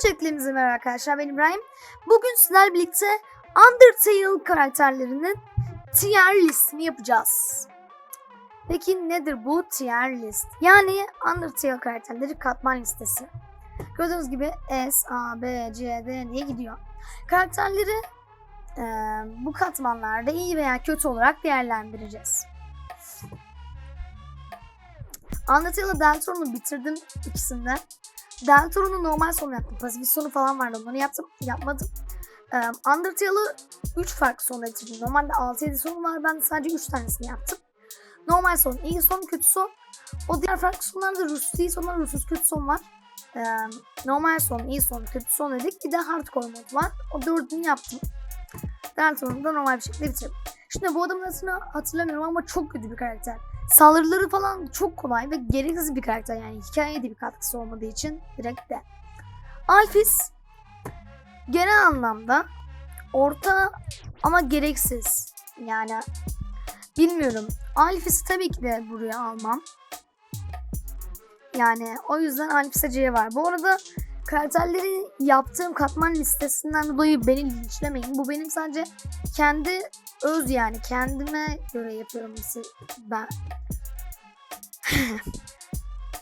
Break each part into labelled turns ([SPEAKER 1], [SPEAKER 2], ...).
[SPEAKER 1] Öncelikle hepinize merhaba arkadaşlar ben İbrahim. Bugün sizlerle birlikte Undertale karakterlerinin tier listini yapacağız. Peki nedir bu tier list? Yani Undertale karakterleri katman listesi. Gördüğünüz gibi S, A, B, C, D diye gidiyor. Karakterleri eee, bu katmanlarda iyi veya kötü olarak değerlendireceğiz. Undertale'ı Deltarun'u bitirdim ikisinden. Deltarun'u normal sonu yaptım. Pasifik sonu falan vardı. Onları yaptım. Yapmadım. Ee, Undertale'ı 3 farklı sonda bitirdim. Normalde 6-7 sonu var. Ben sadece 3 tanesini yaptım. Normal son, iyi son, kötü son. O diğer farklı sonlarda ruhsuz iyi son var, ruhsuz kötü son var. Ee, normal son, iyi son, kötü son dedik. Bir de hardcore mod var. O dördünü yaptım. Deltarun'u da normal bir şekilde bitirdim. Şimdi bu adamın adını hatırlamıyorum ama çok kötü bir karakter. Saldırıları falan çok kolay ve gereksiz bir karakter yani hikayeye de bir katkısı olmadığı için direkt de. Alphys genel anlamda orta ama gereksiz. Yani bilmiyorum. Alphys'i tabii ki de buraya almam. Yani o yüzden Alphys'e C var. Bu arada karakterleri yaptığım katman listesinden dolayı beni linçlemeyin. Bu benim sadece kendi öz yani kendime göre yapıyorum ben.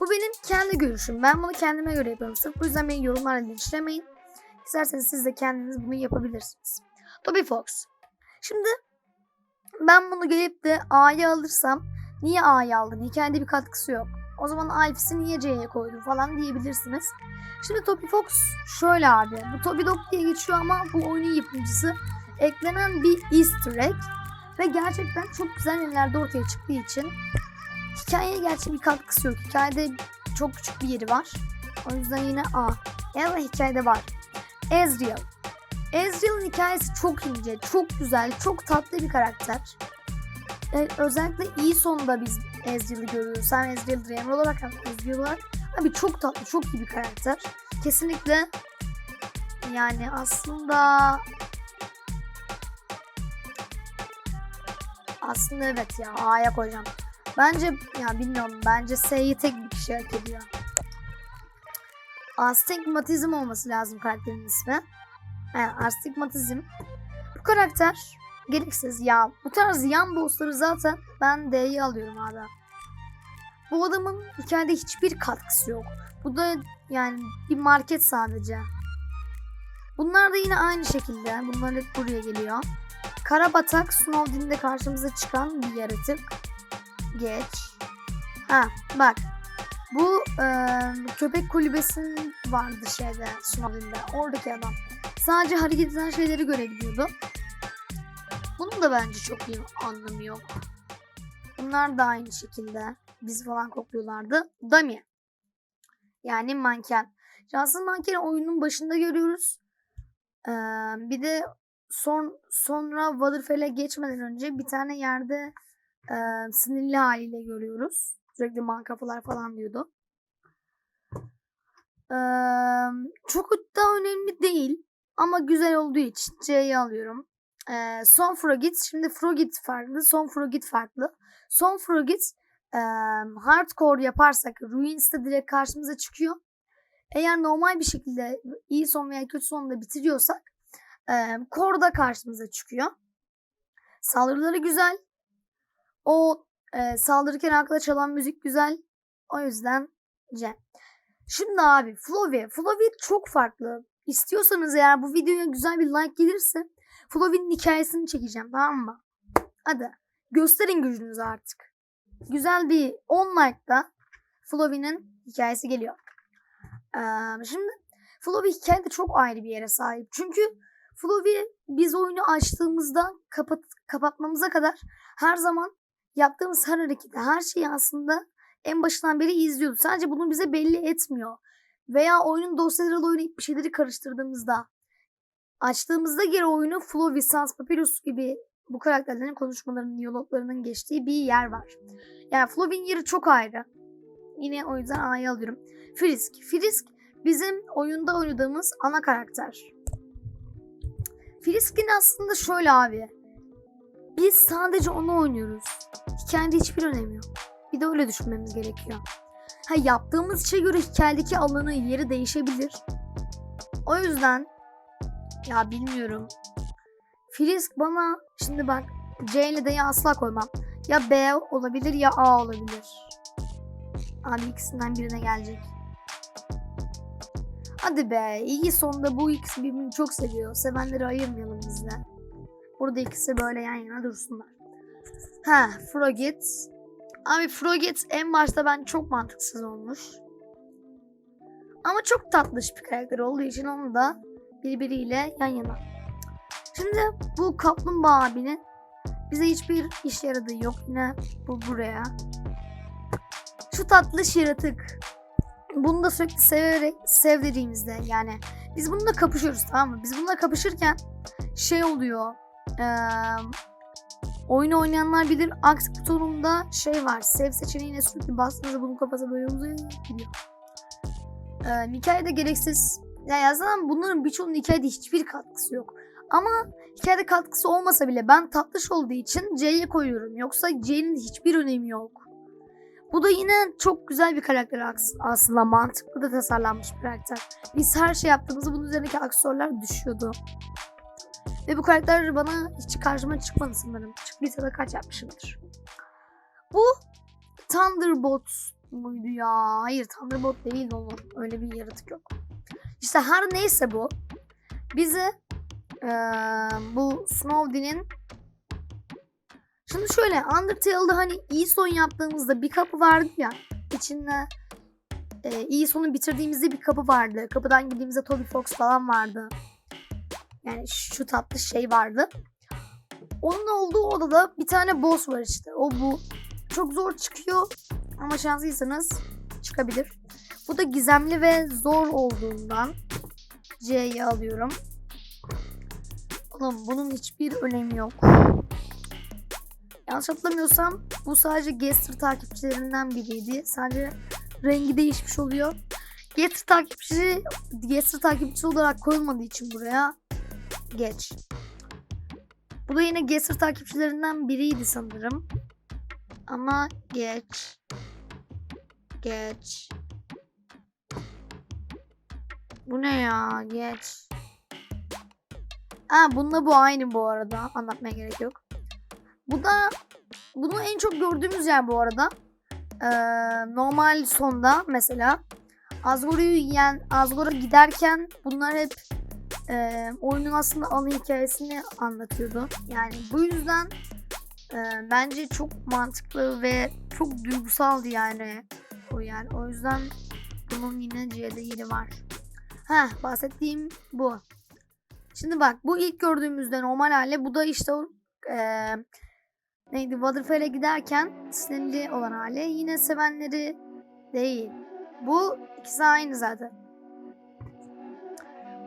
[SPEAKER 1] bu benim kendi görüşüm. Ben bunu kendime göre yapıyorum. Sırf bu yüzden beni yorumlarla linçlemeyin. İsterseniz siz de kendiniz bunu yapabilirsiniz. Toby Fox. Şimdi ben bunu gelip de A'ya alırsam niye A'ya aldın? Hikayede bir katkısı yok. O zaman Alphys'i niye C'ye koydun falan diyebilirsiniz. Şimdi Toby Fox şöyle abi. Bu Toby Dog diye geçiyor ama bu oyunun yapımcısı eklenen bir easter egg ve gerçekten çok güzel yerlerde ortaya çıktığı için hikayeye gerçi bir katkısı yok. Hikayede çok küçük bir yeri var. O yüzden yine A. Ama hikayede var. Ezreal. Ezreal'ın hikayesi çok ince, çok güzel, çok tatlı bir karakter. Ee, özellikle iyi sonunda biz Ezreal'ı görüyoruz. Hem Ezreal Dreamer olarak Ezreal olarak. Abi çok tatlı, çok iyi bir karakter. Kesinlikle yani aslında aslında evet ya A'ya koyacağım. Bence ya bilmiyorum bence S'yi tek bir kişi hak ediyor. Astigmatizm olması lazım karakterin ismi. Yani astigmatizm. Bu karakter gereksiz ya. Bu tarz yan bossları zaten ben D'yi alıyorum abi. Bu adamın hikayede hiçbir katkısı yok. Bu da yani bir market sadece. Bunlar da yine aynı şekilde. Bunlar hep buraya geliyor. Karabatak Snowdin'de karşımıza çıkan bir yaratık. Geç. Ha bak. Bu e, köpek kulübesinin vardı şeyde Snowdin'de. Oradaki adam. Sadece hareket eden şeyleri görebiliyordu. Bunun da bence çok bir anlamı yok. Bunlar da aynı şekilde. Biz falan kokluyorlardı. Dummy. Yani manken. Cansız mankeni oyunun başında görüyoruz. Ee, bir de son sonra Waterfall'e geçmeden önce bir tane yerde e, sinirli haliyle görüyoruz. Sürekli mankafalar falan diyordu. Ee, çok da önemli değil. Ama güzel olduğu için C'yi alıyorum. Ee, son Frogit. Şimdi Frogit farklı. Son Frogit farklı. Son Frogit e, hardcore yaparsak Ruins'te direkt karşımıza çıkıyor. Eğer normal bir şekilde iyi son veya kötü sonunda bitiriyorsak e, Core'da karşımıza çıkıyor. Saldırıları güzel. O e, saldırırken akla çalan müzik güzel. O yüzden C. Şimdi abi Flovi. Flovi çok farklı. İstiyorsanız eğer bu videoya güzel bir like gelirse Flovi'nin hikayesini çekeceğim tamam mı? Hadi gösterin gücünüzü artık. Güzel bir 10 like'da Flovi'nin hikayesi geliyor. Ee, şimdi Flovi hikayede çok ayrı bir yere sahip. Çünkü Flovi biz oyunu açtığımızda kapat kapatmamıza kadar her zaman yaptığımız her hareketi, her şeyi aslında en başından beri izliyordu. Sadece bunu bize belli etmiyor. Veya oyunun dosyalarıyla oynayıp bir şeyleri karıştırdığımızda açtığımızda geri oyunu Flovi, Sans Papyrus gibi bu karakterlerin konuşmalarının, diyaloglarının geçtiği bir yer var. Yani Flovi'nin yeri çok ayrı. Yine o yüzden A'yı alıyorum. Frisk. Frisk bizim oyunda oynadığımız ana karakter. Frisk'in aslında şöyle abi. Biz sadece onu oynuyoruz. Hikayede hiçbir önemi yok. Bir de öyle düşünmemiz gerekiyor. Ha yaptığımız işe göre hikayedeki alanı, yeri değişebilir. O yüzden ya bilmiyorum. Frisk bana şimdi bak C ile D'yi asla koymam. Ya B olabilir ya A olabilir. Abi ikisinden birine gelecek. Hadi be iyi sonunda bu ikisi birbirini çok seviyor. Sevenleri ayırmayalım biz de. Burada ikisi böyle yan yana dursunlar. Ha Frogit. Abi Frogit en başta ben çok mantıksız olmuş. Ama çok tatlış bir karakter olduğu için onu da birbiriyle yan yana. Şimdi bu kaplumbağa abinin bize hiçbir iş yaradığı yok. Yine bu buraya. Şu tatlı yaratık. Bunu da sürekli severek sevdiğimizde yani biz bununla kapışıyoruz tamam mı? Biz bununla kapışırken şey oluyor. Eee oyunu oynayanlar bilir aksi butonunda şey var. Sev seçeneğine sürekli bastığınızda bunun kafası böyle uzaya gidiyor. Ee, hikayede gereksiz. Ya yazılan bunların birçoğunun hikayede hiçbir katkısı yok. Ama hikayede katkısı olmasa bile ben tatlış olduğu için C'ye koyuyorum. Yoksa C'nin hiçbir önemi yok. Bu da yine çok güzel bir karakter aslında mantıklı da tasarlanmış bir karakter. Biz her şey yaptığımızda bunun üzerindeki aksesuarlar düşüyordu. Ve bu karakter bana hiç karşıma çıkmadı sanırım. Çıktıysa da kaç yapmışımdır. Bu Thunderbolt muydu ya? Hayır Thunderbolt değil oğlum. Öyle bir yaratık yok. İşte her neyse bu. Bizi eee, bu Snowdin'in Şimdi şöyle Undertale'da hani iyi son yaptığımızda bir kapı vardı ya. içinde e, iyi sonu bitirdiğimizde bir kapı vardı. Kapıdan girdiğimizde Toby Fox falan vardı. Yani şu tatlı şey vardı. Onun olduğu odada bir tane boss var işte. O bu. Çok zor çıkıyor ama şanslıysanız çıkabilir. Bu da gizemli ve zor olduğundan C'yi alıyorum. Oğlum bunun hiçbir önemi yok. Yanlış hatırlamıyorsam bu sadece Gaster takipçilerinden biriydi. Sadece rengi değişmiş oluyor. Gaster takipçisi Gaster takipçisi olarak koyulmadığı için buraya geç. Bu da yine Gaster takipçilerinden biriydi sanırım. Ama geç. Geç. Bu ne ya? Geç. Ha bununla bu aynı bu arada. Anlatmaya gerek yok. Bu da bunu en çok gördüğümüz yer bu arada. Ee, normal sonda mesela Azgor'u yiyen Azgor'a giderken bunlar hep e, oyunun aslında ana hikayesini anlatıyordu. Yani bu yüzden e, bence çok mantıklı ve çok duygusaldı yani o yer. O yüzden bunun yine C'de yeri var. Heh bahsettiğim bu. Şimdi bak bu ilk gördüğümüzde normal hali bu da işte o e, neydi Waterfall'e giderken sinirli olan hali yine sevenleri değil. Bu ikisi aynı zaten.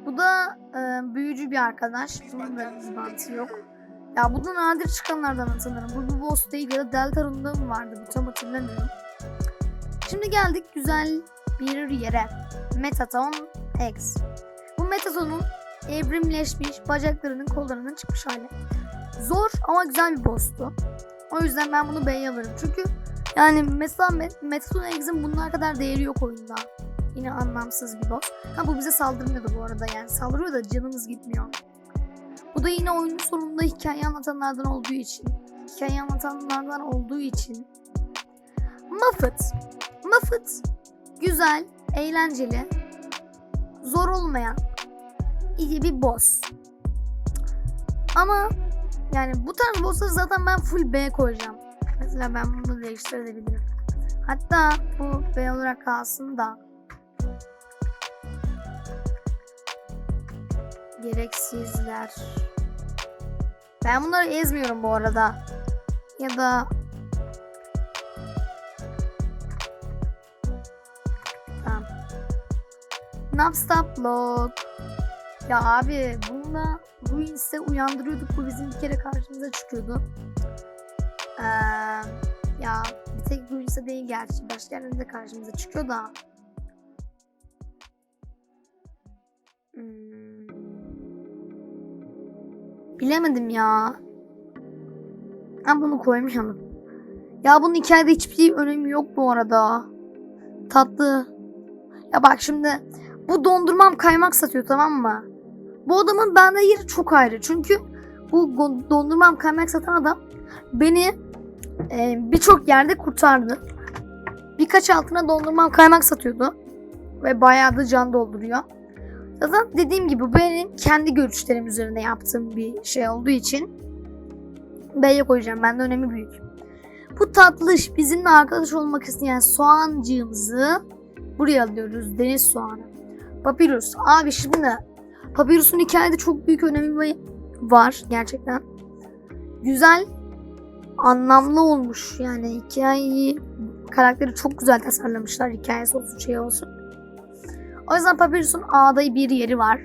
[SPEAKER 1] Bu da e, büyücü bir arkadaş. Bunun da bir bantı yok. Ya bu da nadir çıkanlardan sanırım. Bu bir boss değil ya da Deltarun'da mı vardı? Bu tam hatırlamıyorum. Şimdi geldik güzel bir yere. Metaton X. Bu Metaton'un evrimleşmiş bacaklarının kollarının çıkmış hali. Zor ama güzel bir boss'tu. O yüzden ben bunu B'ye alırım. Çünkü yani mesela Met- Metaton X'in bunlar kadar değeri yok oyunda. Yine anlamsız bir boss. Ha bu bize saldırmıyordu bu arada yani. Saldırıyor da canımız gitmiyor. Bu da yine oyunun sonunda hikaye anlatanlardan olduğu için. Hikaye anlatanlardan olduğu için. Muffet. Muffet güzel, eğlenceli, zor olmayan iyi bir boss. Ama yani bu tarz bossları zaten ben full B koyacağım. Mesela ben bunu değiştirebilirim. Hatta bu B olarak kalsın da gereksizler. Ben bunları ezmiyorum bu arada. Ya da Nonstop log. Ya abi bununla Ruins'e uyandırıyorduk. Bu bizim bir kere karşımıza çıkıyordu. Ee, ya bir tek Ruins'e değil gerçi. Başka yerlerde de karşımıza çıkıyor da. Hmm. Bilemedim ya. Ben bunu koymayalım. Ya bunun hikayede hiçbir önemi yok bu arada. Tatlı. Ya bak şimdi Bu dondurmam kaymak satıyor tamam mı? Bu adamın bende yeri çok ayrı. Çünkü bu dondurmam kaymak satan adam beni e, birçok yerde kurtardı. Birkaç altına dondurmam kaymak satıyordu. Ve bayağı da can dolduruyor. Zaten dediğim gibi benim kendi görüşlerim üzerine yaptığım bir şey olduğu için B'ye koyacağım. Bende önemi büyük. Bu tatlış bizimle arkadaş olmak isteyen soğancığımızı buraya alıyoruz. Deniz soğanı. Papyrus. Abi şimdi Papyrus'un hikayede çok büyük önemi var gerçekten. Güzel, anlamlı olmuş. Yani hikayeyi, karakteri çok güzel tasarlamışlar. Hikayesi olsun, şey olsun. O yüzden Papyrus'un A'da bir yeri var.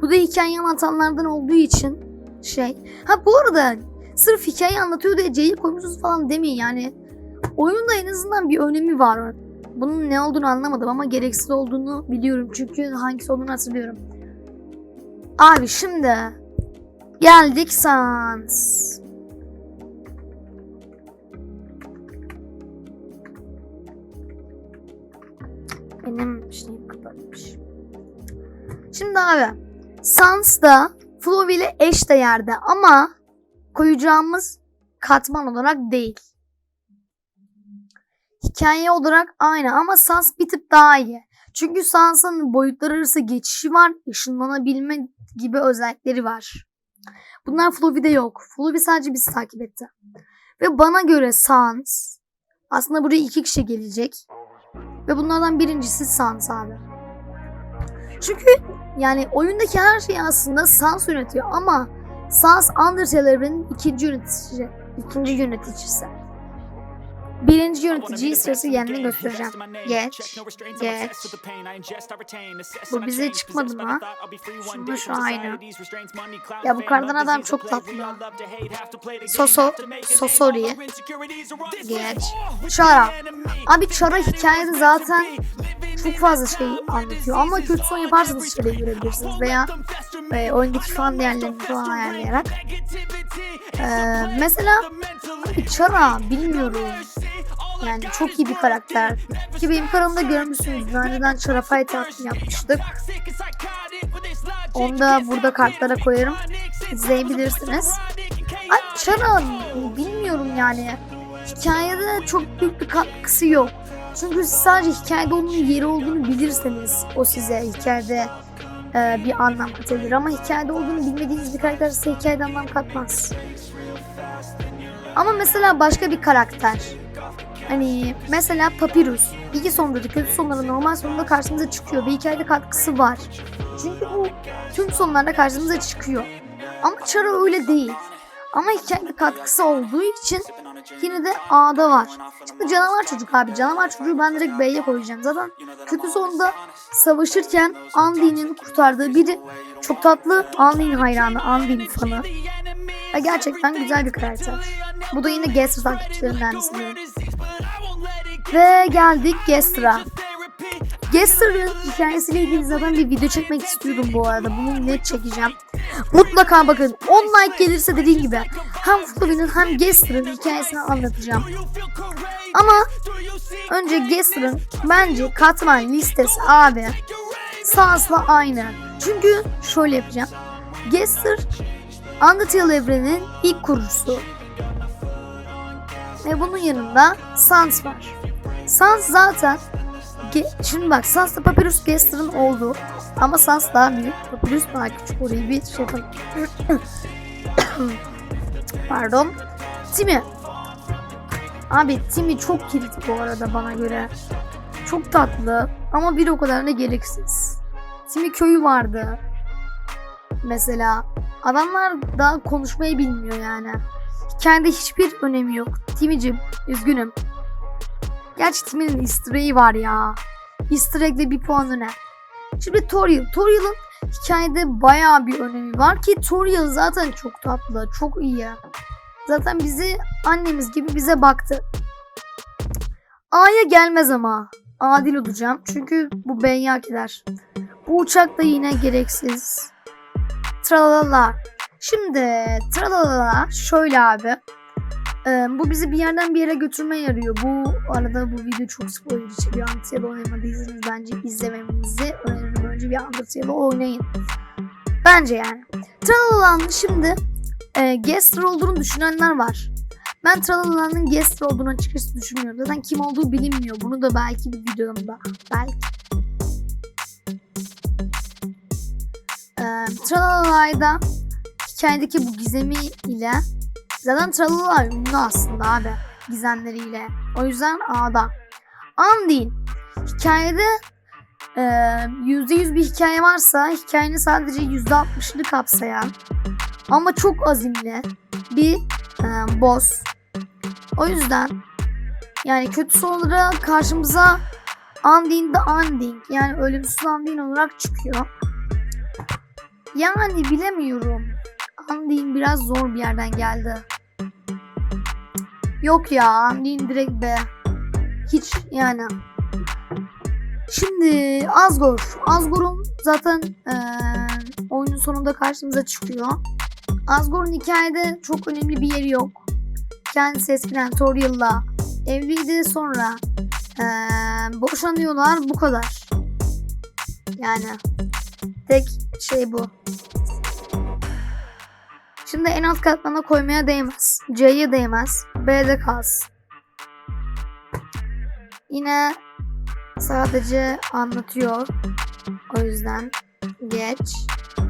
[SPEAKER 1] Bu da hikayeyi anlatanlardan olduğu için şey. Ha bu arada sırf hikaye anlatıyor diye C'yi koymuşuz falan demeyin yani. Oyunda en azından bir önemi var. Bunun ne olduğunu anlamadım ama gereksiz olduğunu biliyorum. Çünkü hangisi olduğunu hatırlıyorum. Abi şimdi geldik Sans. Benim şeyim kapatmış. Şimdi abi Sans da Flowey ile eş değerde ama koyacağımız katman olarak değil. Hikaye olarak aynı ama Sans bir tık daha iyi. Çünkü Sans'ın boyutlar arası geçişi var, ışınlanabilme gibi özellikleri var. Bunlar Flowey'de yok. Flowey sadece bizi takip etti. Ve bana göre Sans aslında buraya iki kişi gelecek. Ve bunlardan birincisi Sans abi. Çünkü yani oyundaki her şey aslında Sans yönetiyor ama Sans Undertale evrenin ikinci yöneticisi. ikinci yöneticisi. Birinci yöneticiyi sırası kendine göstereceğim. Geç. Geç. Bu bize çıkmadı mı? Şunda şu aynı. Ya bu kardan adam çok tatlı. Soso. Sosori. Geç. Chara. Abi Chara hikayede zaten çok fazla şey anlatıyor ama kötü son yaparsanız şeyleri görebilirsiniz veya e, oyundaki fan değerlerini falan ayarlayarak. E, mesela abi Chara bilmiyorum. Yani çok iyi bir karakter. Ki benim kanalımda görmüşsünüz. Daha önceden Chara Fight yapmıştık. Onu da burada kartlara koyarım. İzleyebilirsiniz. Ay Chara bilmiyorum yani. Hikayede çok büyük bir katkısı yok. Çünkü sadece hikayede onun yeri olduğunu bilirseniz o size hikayede e, bir anlam katabilir. Ama hikayede olduğunu bilmediğiniz bir karakter size hikayede anlam katmaz. Ama mesela başka bir karakter. Hani mesela Papyrus. İyi sonları, kötü sonları, normal sonunda karşımıza çıkıyor ve hikayede katkısı var. Çünkü bu tüm sonlarda karşımıza çıkıyor. Ama Chara öyle değil. Ama hikayede katkısı olduğu için yine de A'da var. Şimdi canavar çocuk abi. Canavar çocuğu ben direkt B'ye koyacağım. Zaten kötü sonunda savaşırken Andy'nin kurtardığı biri çok tatlı Andy'nin hayranı, Andy'nin fanı. Ve gerçekten güzel bir karakter. Bu da yine Gester takipçilerinden sanırım. Ve geldik Gester'a. Gester'ın hikayesiyle ilgili zaten bir video çekmek istiyordum bu arada. Bunu net çekeceğim. Mutlaka bakın 10 like gelirse dediğim gibi hem Flowey'nin hem Gester'ın hikayesini anlatacağım. Ama önce Gester'ın bence katman listesi abi Sans'la aynı. Çünkü şöyle yapacağım. Gester Undertale evreninin ilk kurucusu. Ve bunun yanında Sans var. Sans zaten Şimdi bak Sans'la Papyrus Gester'ın olduğu ama Sans daha büyük. Papyrus daha küçük. Orayı bir şey yapalım. Pardon. Timi. Abi Timi çok kilit bu arada bana göre. Çok tatlı ama bir o kadar da gereksiz. Timi köyü vardı. Mesela adamlar daha konuşmayı bilmiyor yani. Hikayede hiçbir önemi yok. Timicim üzgünüm. Gerçi Timmy'nin easter var ya. Easter bir puan öne. Şimdi Toriel. Toriel'ın hikayede bayağı bir önemi var ki Toriel zaten çok tatlı, çok iyi. Zaten bizi annemiz gibi bize baktı. A'ya gelmez ama. Adil olacağım. Çünkü bu eder. Bu uçak da yine gereksiz. Tralala. Şimdi tralala şöyle abi. Ee, bu bizi bir yerden bir yere götürmeye yarıyor. Bu arada bu video çok spoiler içeriyor. Antiye oynamadıysanız bence izlememizi öneririm bence bir Undertale'ı oynayın. Bence yani. Tralala'nın şimdi e, Gaster olduğunu düşünenler var. Ben Tralala'nın Gaster olduğunu açıkçası düşünmüyorum. Zaten kim olduğu bilinmiyor. Bunu da belki bir videomda. Belki. E, Tralala'da hikayedeki bu gizemi ile zaten Tralala ünlü aslında abi gizemleriyle. O yüzden A'da. An değil. Hikayede e, %100 bir hikaye varsa hikayenin sadece %60'ını kapsayan ama çok azimli bir e, boss. O yüzden yani kötü sonlara karşımıza Undying the Undying yani ölümsüz Undying olarak çıkıyor. Yani bilemiyorum. Undying biraz zor bir yerden geldi. Yok ya Undying direkt B. Hiç yani. Şimdi Asgore. Asgore'un zaten eee, oyunun sonunda karşımıza çıkıyor. Asgore'un hikayede çok önemli bir yeri yok. Kendisi eskiden Toriel'la evliydi sonra eee, boşanıyorlar bu kadar. Yani tek şey bu. Şimdi en alt katmana koymaya değmez. C'ye değmez. B'de kalsın. Yine sadece anlatıyor. O yüzden geç.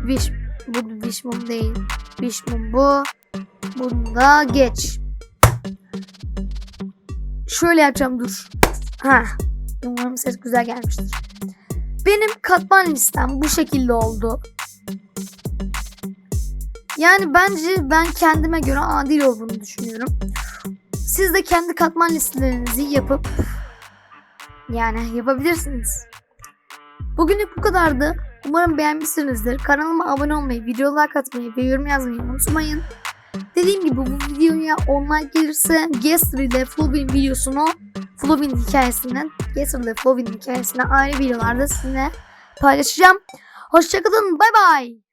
[SPEAKER 1] Wish bu wish mum değil. Wish mum bu. Bunda geç. Şöyle yapacağım dur. Ha. Umarım ses güzel gelmiştir. Benim katman listem bu şekilde oldu. Yani bence ben kendime göre adil olduğunu düşünüyorum. Siz de kendi katman listelerinizi yapıp yani yapabilirsiniz. Bugünlük bu kadardı. Umarım beğenmişsinizdir. Kanalıma abone olmayı, videolar katmayı ve yorum yazmayı unutmayın. Dediğim gibi bu videoya 10 like gelirse Gaster ile Flowin videosunu Flowin hikayesinden Gaster ile Flowin hikayesine ayrı videolarda sizinle paylaşacağım. Hoşçakalın. Bay bay.